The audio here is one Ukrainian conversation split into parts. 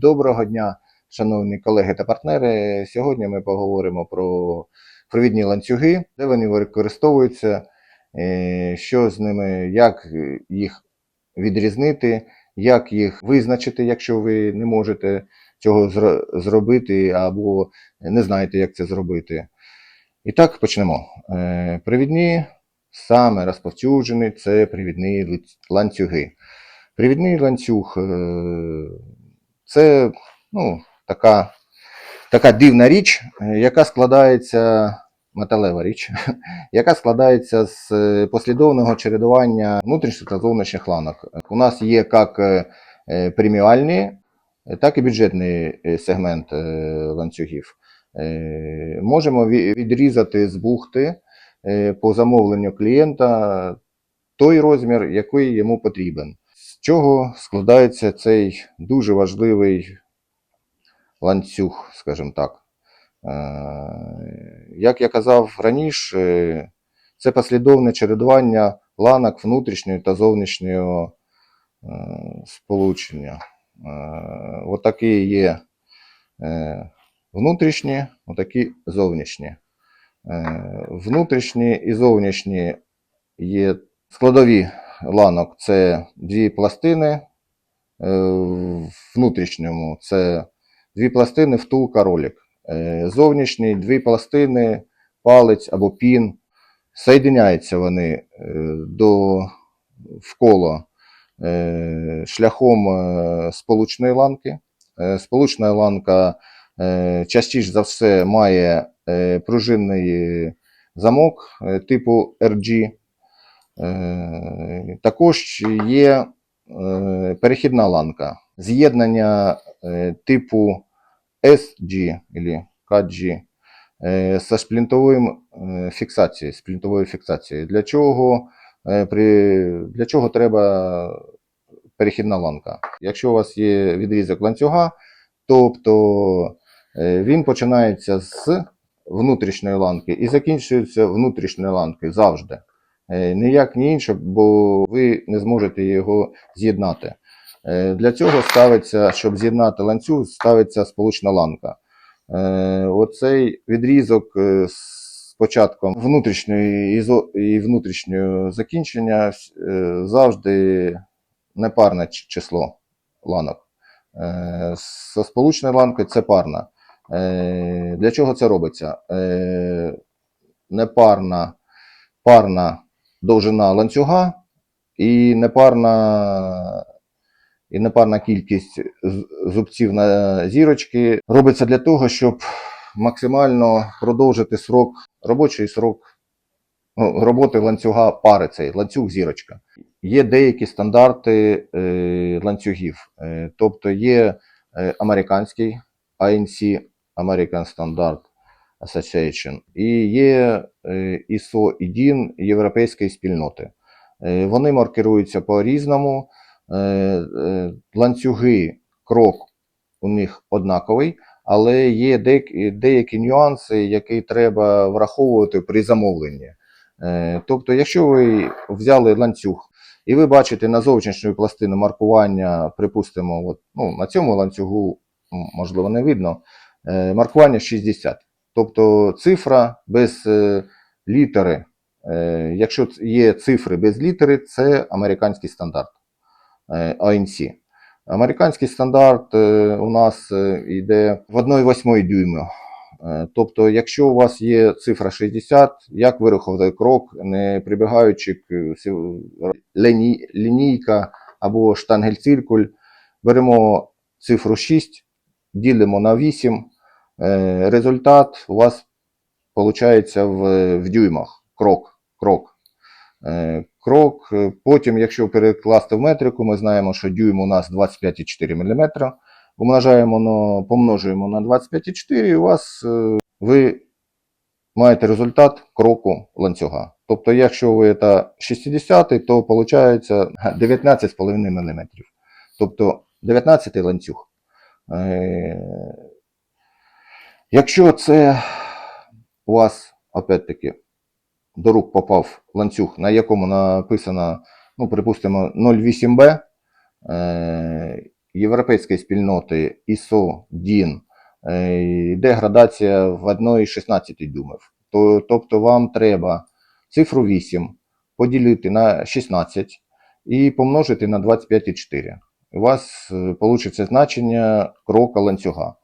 Доброго дня, шановні колеги та партнери. Сьогодні ми поговоримо про провідні ланцюги, де вони використовуються, е, що з ними, як їх відрізнити, як їх визначити, якщо ви не можете цього зробити або не знаєте, як це зробити. І так почнемо. Е, Привідні саме розповсюджені це привідні ланцюги. Привідний ланцюг е, це ну, така, така дивна річ, яка складається, металева річ, яка складається з е, послідовного чередування внутрішніх та зовнішніх ланок. У нас є як е, е, преміальні, так і бюджетний сегмент ланцюгів. Можемо відрізати з бухти по замовленню клієнта той розмір, який йому потрібен. З чого складається цей дуже важливий ланцюг, скажімо так. Е, Як я казав раніше, це послідовне чередування ланок внутрішнього та зовнішнього е, сполучення. Е, Отакі є внутрішні, отакі зовнішні. Внутрішні і зовнішні є складові ланок це дві пластини. е, В внутрішньому це дві пластини, втулка, ролик. Е, Зовнішній дві пластини, палець або пін. Соєдиняються вони е, до вколо е, шляхом е, сполучної ланки. Е, Сполучна ланка е, частіше за все має е, пружинний замок е, типу RG. Е, Також є е, перехідна ланка. З'єднання е, типу SG або KG зі шплінтовим е, фіксацією, шплінтовою фіксацією. Для чого, при, для чого треба перехідна ланка? Якщо у вас є відрізок ланцюга, тобто він починається з внутрішньої ланки і закінчується внутрішньою ланкою завжди. Е, Ніяк ні інше, бо ви не зможете його з'єднати. Е, Для цього ставиться, щоб з'єднати ланцюг, ставиться сполучна ланка. Е, Оцей відрізок з початком внутрішньої і внутрішнього закінчення завжди непарне число ланок. Со сполучною ланкою це парна. Для чого це робиться? Непарна парна довжина ланцюга і непарна, і непарна кількість зубців на зірочки робиться для того, щоб максимально продовжити срок, робочий срок ну, роботи ланцюга пари цей, ланцюг зірочка. Є деякі стандарти е, ланцюгів, е, тобто є е, американський ANC, American Standard Association, і є е, ISO і Європейської спільноти. Е, Вони маркируються по-різному. Е, Ланцюги, крок у них однаковий, але є деякі, нюанси, які треба враховувати при замовленні. Тобто, якщо ви взяли ланцюг і ви бачите на зовнішню пластину маркування, припустимо, от, ну, на цьому ланцюгу, можливо, не видно, маркування 60. Тобто цифра без е, літери. Е, якщо є цифри без літери, це американський стандарт е, ANC. Американський стандарт е, у нас е, йде в 1,8 дюйма. Е, Тобто, якщо у вас є цифра 60, як вирахувати крок, не прибігаючи лінійка або штангель-циркуль, беремо цифру 6, ділимо на 8, е, результат у вас виходить в, в дюймах. Крок. крок. Е, Крок. е, Потім, якщо перекласти в метрику, ми знаємо, що дюйм у нас 25,4 мм. Умножаємо на, помножуємо на 25,4 і у вас е, ви маєте результат кроку ланцюга. Тобто, якщо ви це 60, то виходить 19,5 мм. Тобто 19 ланцюг. Якщо це у вас, опять-таки, до рук попав ланцюг, на якому написано, ну, припустимо, 08Б, е, європейської спільноти ISO, DIN е, йде градація в 1,16 дюймів. То, тобто вам треба цифру 8 поділити на 16 і помножити на 25,4. У вас вийде значення крока ланцюга.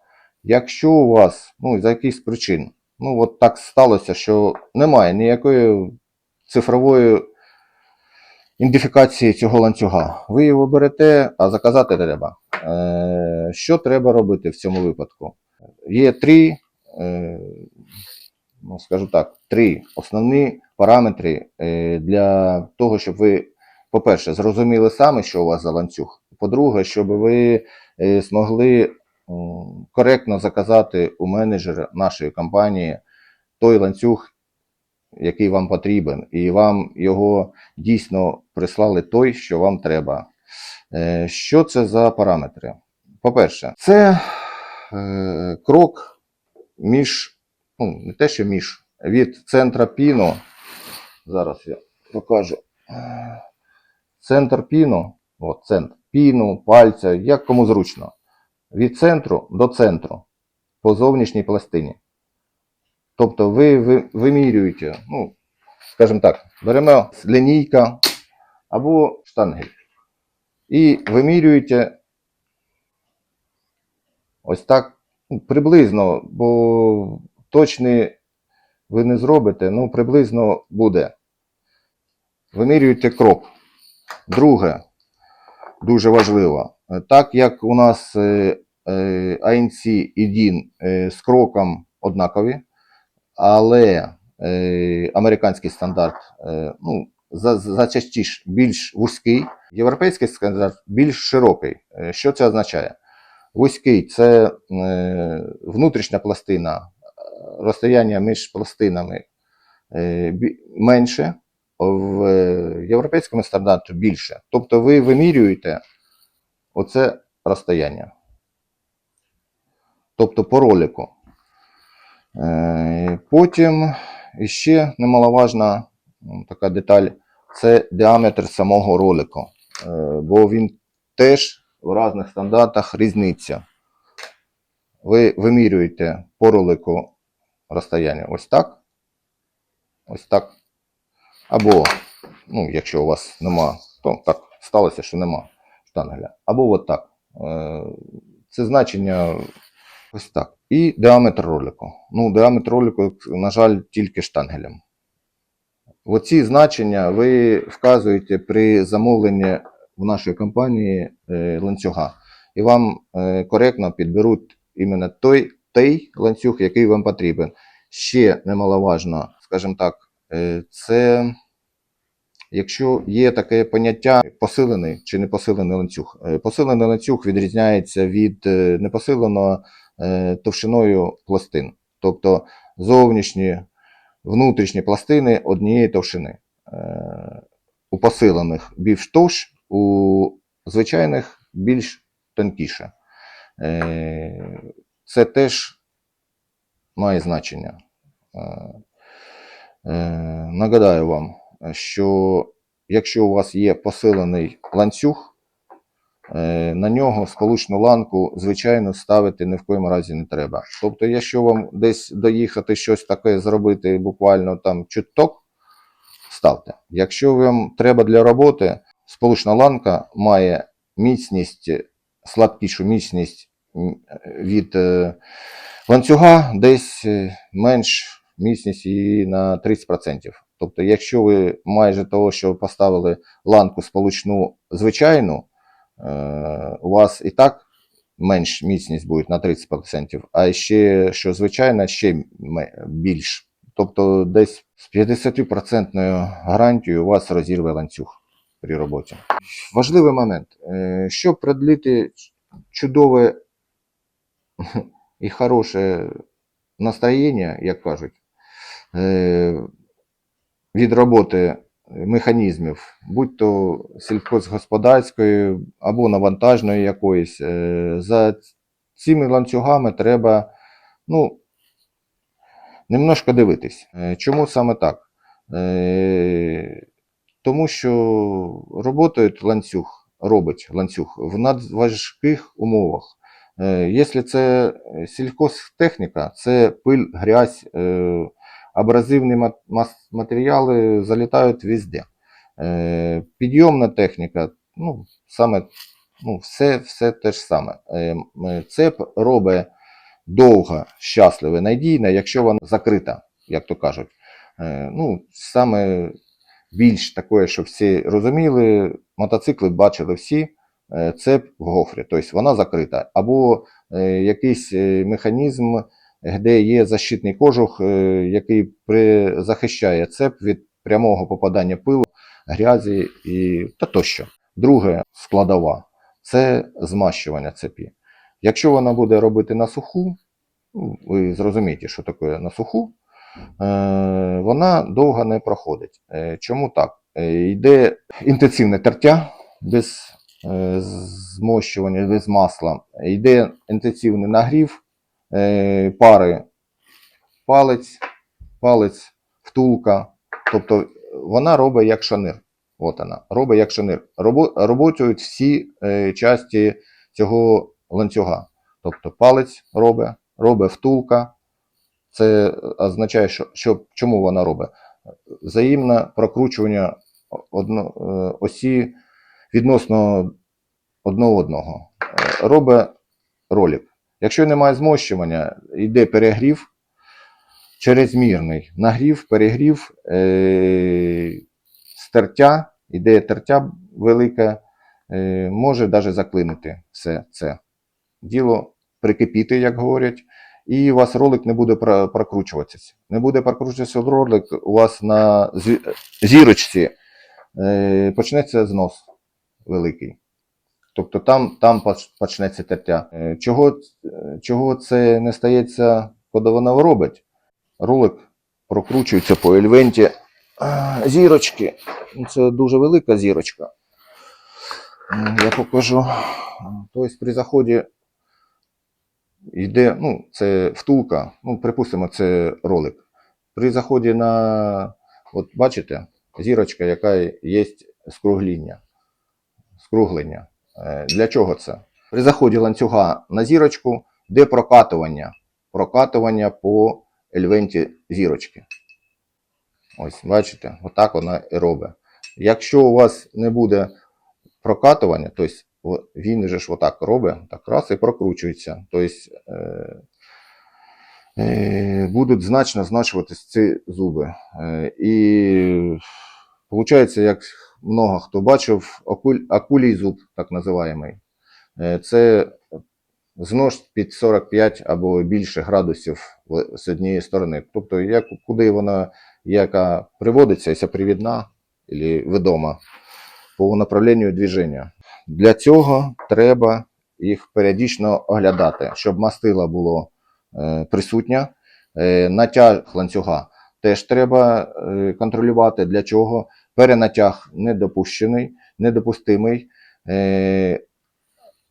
Якщо у вас, ну, за якихось причин, ну, от так сталося, що немає ніякої цифрової ідентифікації цього ланцюга, ви його берете, а заказати треба. Е, що треба робити в цьому випадку? Є три, е, ну, скажу так, три основні параметри е, для того, щоб ви, по-перше, зрозуміли саме, що у вас за ланцюг. По-друге, щоб ви змогли коректно заказати у менеджера нашої компанії той ланцюг, який вам потрібен, і вам його дійсно прислали той, що вам треба. Е, Що це за параметри? По-перше, це е, крок між, ну, не те, що між, від центра піну. Зараз я покажу. Е, Центр піну, от центр піну, пальця, як кому зручно. Від центру до центру по зовнішній пластині. Тобто ви, ви вимірюєте, ну, скажімо так, беремо лінійка або штангель. І вимірюєте ось так ну, приблизно, бо точний ви не зробите, ну приблизно буде. Вимірюєте крок. Друге, дуже важливо, так як у нас е, ANC і DIN е, з кроком однакові, але е, американський стандарт ну, за, за, більш вузький, європейський стандарт більш широкий. Е, Що це означає? Вузький це е, внутрішня пластина, е, розстояння між пластинами е, менше, в е, європейському стандарті більше. Тобто ви вимірюєте оце розстояння. Тобто по ролику. Е, Потім ще немаловажна така деталь це діаметр самого ролику. Е, Бо він теж в різних стандартах різниця. Ви вимірюєте по ролику розстояння ось так. Ось так. Або, ну, якщо у вас нема, то так сталося, що нема штангеля. Або от так. Е, Це значення ось так. І діаметр ролику. Ну, діаметр ролику, на жаль, тільки штангелем. Оці значення ви вказуєте при замовленні в нашій компанії е, ланцюга. І вам е, коректно підберуть іменно той, той ланцюг, який вам потрібен. Ще немаловажно, скажімо так, е, це якщо є таке поняття посилений чи непосилений ланцюг. Е, Посилений ланцюг відрізняється від непосиленого товщиною пластин. Тобто зовнішні, внутрішні пластини однієї товщини. Е, У посилених більш товщ, у звичайних більш тонкіше. Е, Це теж має значення. Е, е, Нагадаю вам, що якщо у вас є посилений ланцюг, е, на нього сполучну ланку, звичайно, ставити ні в коєму разі не треба. Тобто, якщо вам десь доїхати щось таке зробити, буквально там чуток, ставте. Якщо вам треба для роботи, сполучна ланка має міцність, слабкішу міцність від е, ланцюга, десь е, менш міцність її на 30%. Тобто, якщо ви майже того, що поставили ланку сполучну звичайну, е, у вас і так менш міцність буде на 30%, а ще що звичайна, ще більш. Тобто десь з 50% гарантією у вас розірве ланцюг при роботі. Важливий момент. Е, Щоб продлити чудове і хороше настроєння, як кажуть, е, від роботи механізмів, будь то сільськогосподарської або навантажної якоїсь, е, за цими ланцюгами треба ну, немножко дивитись. Е, Чому саме так? Е, Тому що роботають ланцюг робить ланцюг в надважких умовах. Якщо це сільхозтехніка, це пиль, грязь, абразивні матеріали залітають везде. Е, Підйомна техніка, ну, саме, ну, все, все те ж саме. Е, Цеп робить довго, щасливе, надійне, якщо вона закрита, як то кажуть. Е, Ну, саме більш таке, що всі розуміли, мотоцикли бачили всі, цеп в гофрі, тобто вона закрита. Або якийсь механізм, де є защитний кожух, е, який захищає цеп від прямого попадання пилу, грязі і та тощо. Друге складова це змащування цепі. Якщо вона буде робити на суху, ну, ви зрозумієте, що таке на суху, е, вона довго не проходить. Е, Чому так? Йде інтенсивне тертя без змощування, без масла. Йде інтенсивний нагрів пари палець, палець, втулка. Тобто вона робить як шанир. От вона, робить як шанир. Робо- Роботають всі е, часті цього ланцюга. Тобто палець робить, робить втулка. Це означає, що, що чому вона робить? Взаємне прокручування одно, е, осі відносно одного одного. Е, Робить ролик. Якщо немає змощування, йде перегрів чрезмірний. Нагрів, перегрів, е- стертя, йде тертя велике, е- може навіть заклинити все це. Діло прикипіти, як говорять, і у вас ролик не буде прокручуватися. Не буде прокручуватися ролик, у вас на зірочці е- почнеться знос великий. Тобто там, там почнеться тертя. Е, Чого, е, чого це не стається, коли вона робить? Ролик прокручується по ельвенті зірочки. Ну, Це дуже велика зірочка. Я покажу. Тобто при заході йде, ну, це втулка, ну, припустимо, це ролик. При заході на, от бачите, зірочка, яка є скругління. скруглення. Е, Для чого це? При заході ланцюга на зірочку, де прокатування. Прокатування по ельвенті зірочки. Ось, бачите, отак вона і робить. Якщо у вас не буде прокатування, тобто він же ж отак робить, так раз і прокручується. Тобто е, е, будуть значно знашуватись ці зуби. Е, і виходить, як много хто бачив, акуль, акулій зуб, так називаємий. Е, Це знос під 45 або більше градусів з однієї сторони. Тобто, як, куди вона яка приводиться, якщо привідна або ведома по направленню движення. Для цього треба їх періодично оглядати, щоб мастило було е, присутнє. Е, натяг ланцюга теж треба е, контролювати. Для чого? Перенатяг недопущений, недопустимий. Е,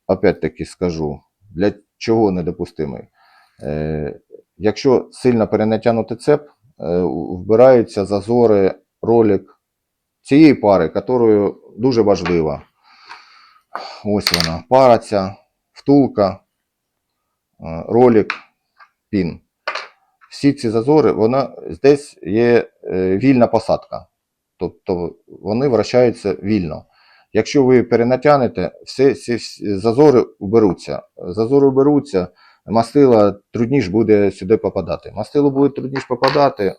опять-таки скажу, для чого недопустимий? Е, якщо сильно перенатягнути цеп, вбираються зазори, ролик цієї пари, якою дуже важлива. Ось вона, пара ця, втулка, ролик, пін. Всі ці зазори, вона, десь є е, вільна посадка. Тобто вони вращаються вільно. Якщо ви перенатягнете, всі, всі, зазори уберуться. Зазори уберуться, мастила трудніше буде сюди попадати. Мастило буде трудніше попадати,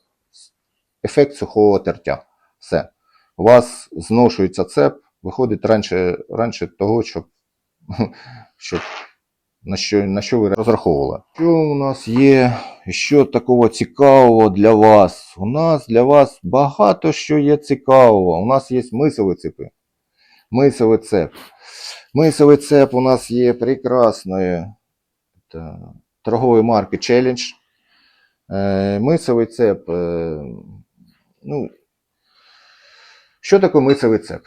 ефект сухого тертя. Все. У вас зношується цеп, виходить раніше, раніше того, щоб, щоб на, що, на що ви розраховували. Що у нас є що такого цікавого для вас? У нас для вас багато що є цікавого. У нас є мисові цепи. Мисовий цеп. Мисовий цеп у нас є прекрасної торгової марки. Е, мисовий цеп. Е, ну, що таке мисовий цеп?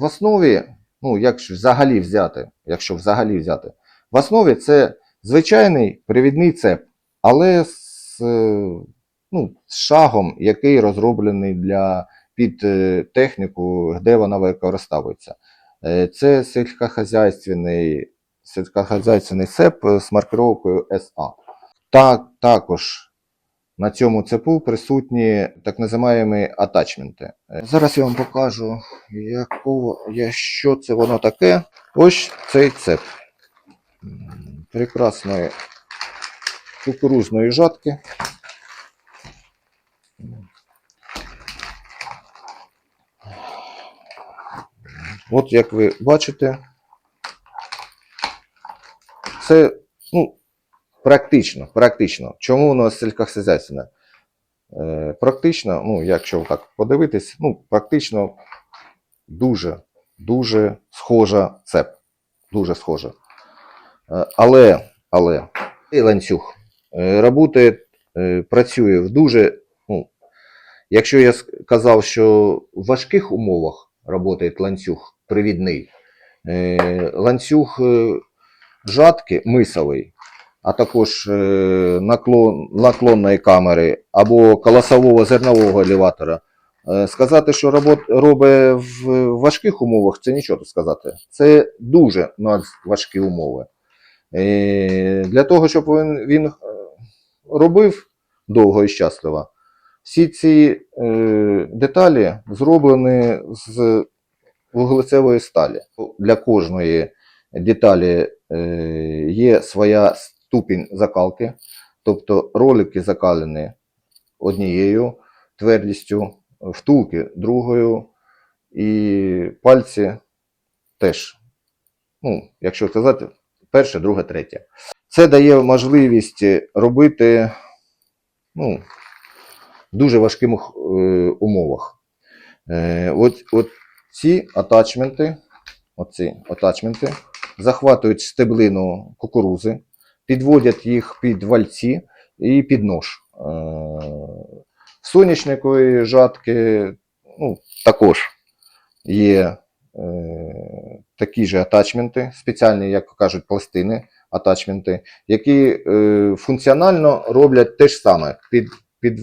В основі, ну, якщо взагалі взяти, якщо взагалі взяти, в основі це звичайний привідний цеп, але з, е, ну, з шагом, який розроблений для під е, техніку, де вона використовується. Е, Це сільськохозяйственний, сільськохозяйственний цеп з маркировкою SA. Так, також на цьому цепу присутні так називаємо атачменти. Зараз я вам покажу, якого, що це воно таке. Ось цей цеп. Прекрасної кукурузної жатки. От як ви бачите, це ну, практично, практично. Чому воно сільськохозяйственне? Е, практично, ну, якщо так подивитись, ну, практично дуже, дуже схожа цеп. Дуже схожа. Е, але, але цей ланцюг е, работає, е, працює в дуже, ну, якщо я ск- казав, що в важких умовах працює ланцюг привідний, ланцюг жатки мисовий, а також е, наклон, наклонної камери або колосового зернового елеватора. Е, Сказати, що робот, робить в важких умовах, це нічого сказати. Це дуже надважкі умови. Е, Для того, щоб він, він робив довго і щасливо, всі ці деталі зроблені з вуглецевої сталі. Для кожної деталі є своя ступінь закалки, тобто ролики закалені однією твердістю, втулки другою, і пальці теж, ну, якщо сказати, перше, друге, третє. Це дає можливість робити ну, в дуже важких е, умовах. Е, от, от ці атачменти, оці атачменти захватують стеблину кукурузи, підводять їх під вальці і під нож. Е, Соняшникової жатки ну, також є е, такі ж атачменти, спеціальні, як кажуть, пластини, атачменти, які е, функціонально роблять те ж саме. Під, під,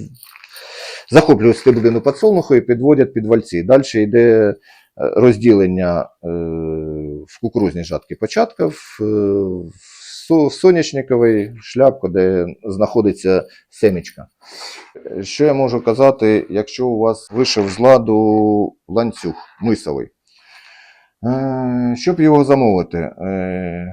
захоплюють стеблину підсолнуху і підводять під вальці. Далі йде е, розділення е, в кукурузній жатки початків, е, в со- в соняшниковій шляпку, де знаходиться семечка. Е, Що я можу казати, якщо у вас вийшов з ладу ланцюг мисовий? Е, Щоб його замовити, е,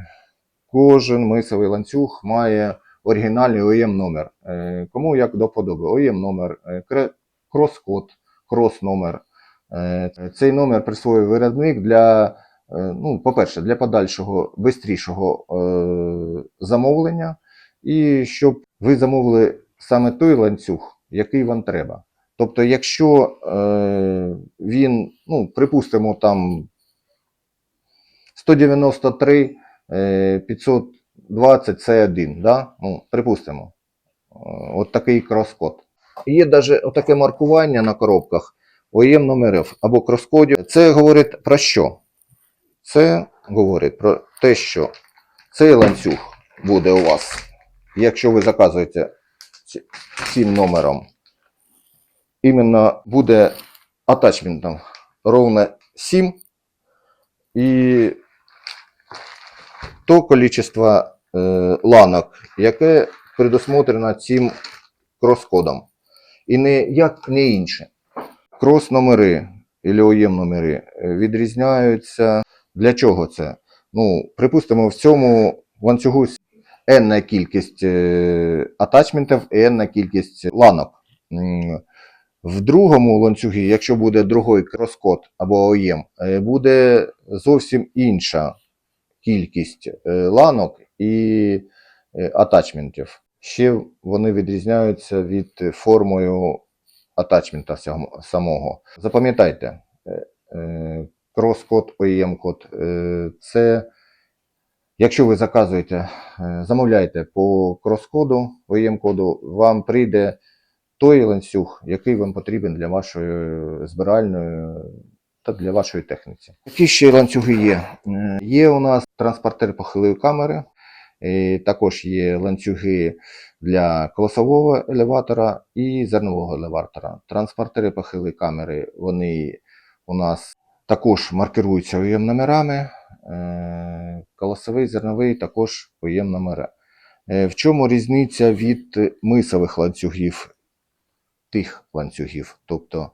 кожен мисовий ланцюг має оригінальний OEM номер. Е, Кому як до подоби. OEM номер, е, крос-код, крос-номер. Е, Цей номер присвоює виробник для, ну, по-перше, для подальшого, бистрішого е, замовлення, і щоб ви замовили саме той ланцюг, який вам треба. Тобто, якщо е, він, ну, припустимо, там 193, е, 520 це один, да? ну, припустимо. Е, От такий крос-код. Є навіть таке маркування на коробках OEM номерів або крос-кодів. Це говорить про що? Це говорить про те, що цей ланцюг буде у вас, якщо ви заказуєте цим номером, іменно буде атачментом ровно 7 і то количество е, ланок, яке предусмотрено цим крос-кодом. І не як не інше. Крос-номери або OEM-номери е, відрізняються. Для чого це? Ну, припустимо, в цьому ланцюгу енна кількість атачментів і енна кількість ланок. В другому ланцюгі, якщо буде другий крос-код або OEM, е, буде зовсім інша кількість е, ланок і атачментів. Ще вони відрізняються від формою атачмента самого. Запам'ятайте, е, крос-код, OEM-код е, це якщо ви заказуєте, е, замовляєте по крос-коду, OEM-коду, вам прийде той ланцюг, який вам потрібен для вашої збиральної та для вашої техніці. Які ще ланцюги є? Е, Є у нас транспортер похилої камери, е, також є ланцюги для колосового елеватора і зернового елеватора. Транспортери похилої камери вони у нас також маркируються ОЄМ номерами. Е, Колосовий, зерновий також ОЄМ номери. Е, В чому різниця від мисових ланцюгів, тих ланцюгів? Тобто,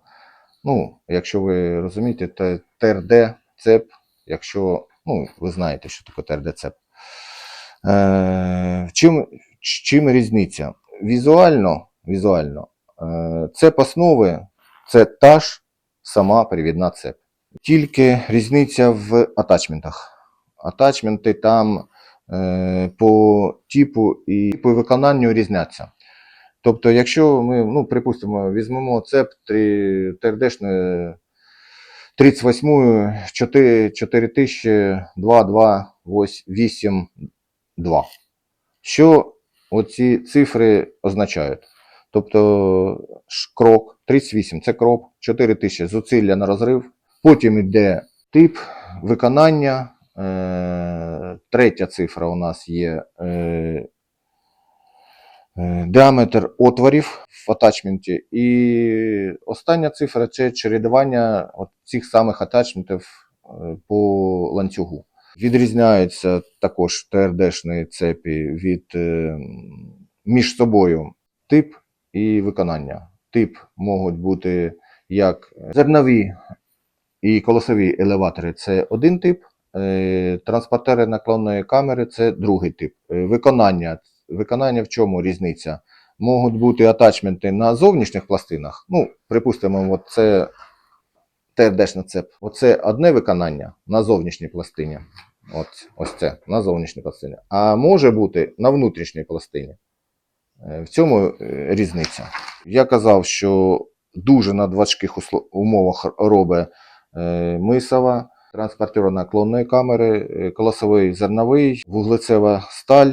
ну, якщо ви розумієте, то ТРД, цеп, якщо, ну, ви знаєте, що таке ТРД цеп. Е, чим, чим різниця? Візуально, візуально цеп основи це та ж сама перевідна цеп. Тільки різниця в атачментах. Атачменти там е, по типу і по виконанню різняться. Тобто, якщо ми, ну, припустимо, візьмемо цеп 3 ТРДшне 38 4 4228 2. Що оці цифри означають? Тобто крок 38 це крок, 4000 зусилля на розрив. Потім йде тип виконання. Е, третя цифра у нас є е, е, діаметр отворів в атачменті. І остання цифра це чередування цих самих атачментів по ланцюгу. Відрізняються також ТРДшні цепі від між собою тип і виконання. Тип можуть бути як зернові і колосові елеватори це один тип, е, транспортери наклонної камери це другий тип. Е, Виконання. Виконання в чому різниця? Можуть бути атачменти на зовнішніх пластинах. Ну, припустимо, це ТРДшна цеп. Оце одне виконання на зовнішній пластині. От, ось це на зовнішній пластині. А може бути на внутрішній пластині. Е, В цьому різниця. Я казав, що дуже на важких умовах робить мисова, транспортер наклонної камери, е, колосовий зерновий, вуглецева сталь,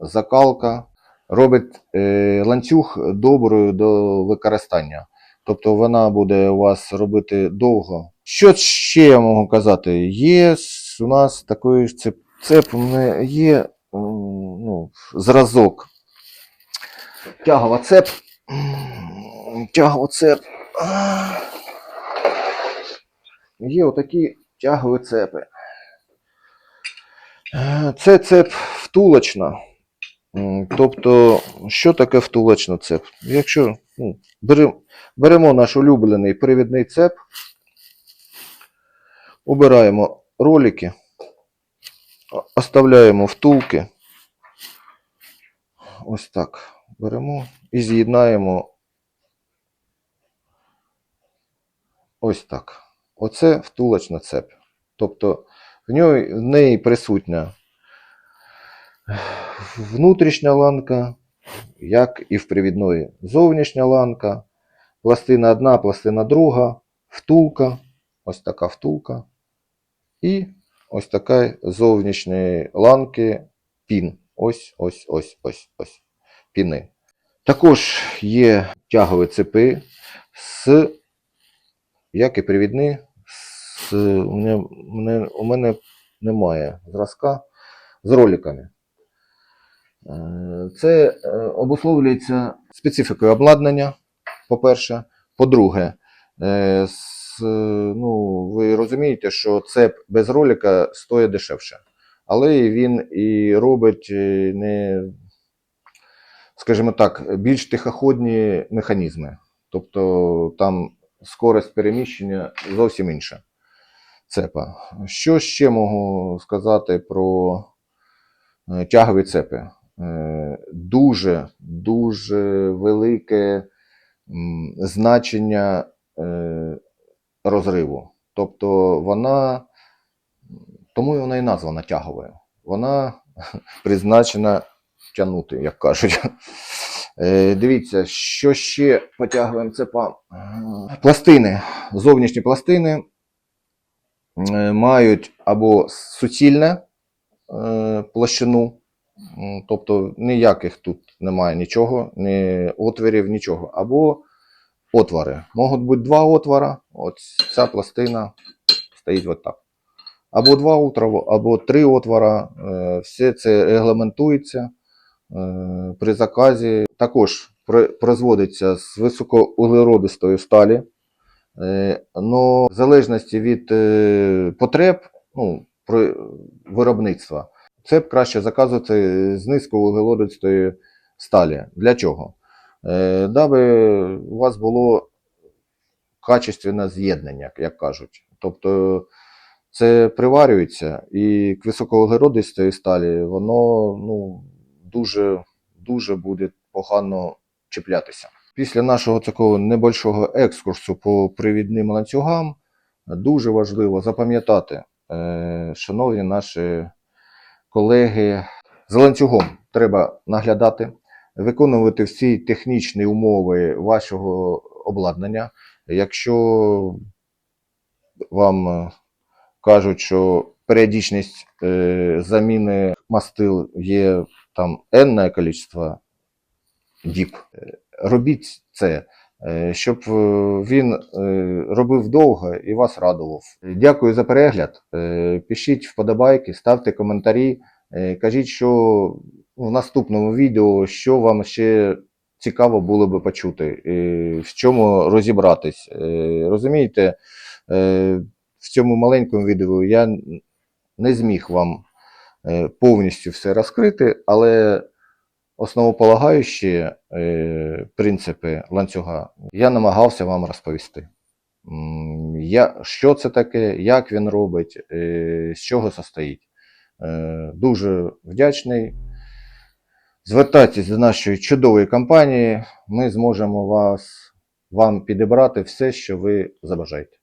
закалка. Робить е, ланцюг доброю до використання. Тобто вона буде у вас робити довго. Що ще я можу казати? Є у нас такий цеп, цеп є ну, зразок. Тягова цеп. Тягова цеп. Є отакі тягові цепи. Е, Це цеп втулочна. Тобто, що таке втулочна цеп? Якщо ну, беремо, беремо наш улюблений привідний цеп, обираємо ролики, оставляємо втулки. Ось так. Беремо і з'єднаємо ось так. Оце втулочна цеп. Тобто в, ній, в неї присутня внутрішня ланка, як і в привідної зовнішня ланка, пластина одна, пластина друга, втулка, ось така втулка, і ось така зовнішньої ланки пін. Ось, ось, ось, ось, ось. Піни. Також є тягові цепи з, як і привідні, з, у, мене, мене- у мене немає зразка з роликами. Е, Це е, обусловлюється специфікою обладнання, по-перше. По-друге, е, е, ну, ви розумієте, що цеп без ролика стоїть дешевше. Але він і робить е, не, скажімо так, більш тихоходні механізми. Тобто там скорость переміщення зовсім інша цепа. Що ще можу сказати про е, тягові цепи? Е, Дуже, дуже велике значення е, розриву. Тобто вона, тому вона і названа тяговою. Вона призначена тягнути, як кажуть. Дивіться, що ще по тяговим цепам. Пластини, зовнішні пластини мають або суцільне е, площину, тобто ніяких тут немає нічого, ні отворів, нічого. Або отвори. Можуть бути два отвора, от ця пластина стоїть от. Або два отвора, або три отвора. Е, Все це регламентується е, при заказі. Також производиться з високоуглеродистої сталі. Е, Но в залежності від е, потреб ну, виробництва, це б краще заказувати з низьковуглеродистої сталі. Для чого? Е, Даби у вас було качественне з'єднання, як кажуть. Тобто це приварюється, і к високовуглеродистої сталі воно ну, дуже, дуже буде погано чіплятися. Після нашого такого небольшого екскурсу по привідним ланцюгам дуже важливо запам'ятати, е, шановні наші колеги, за ланцюгом треба наглядати, виконувати всі технічні умови вашого обладнання. Якщо вам е, кажуть, що періодичність е, заміни мастил є там енне кількість діб, робіть це, е, щоб е, він е, робив довго і вас радував. Дякую за перегляд. Пишіть вподобайки, ставте коментарі, кажіть, що в наступному відео, що вам ще цікаво було би почути, в чому розібратись. Розумієте, в цьому маленькому відео я не зміг вам повністю все розкрити, але основополагаючі е, принципи ланцюга я намагався вам розповісти. Я, що це таке, як він робить, е, з чого состоїть. Е, Дуже вдячний. Звертайтесь до нашої чудової компанії, ми зможемо вас, вам підібрати все, що ви забажаєте.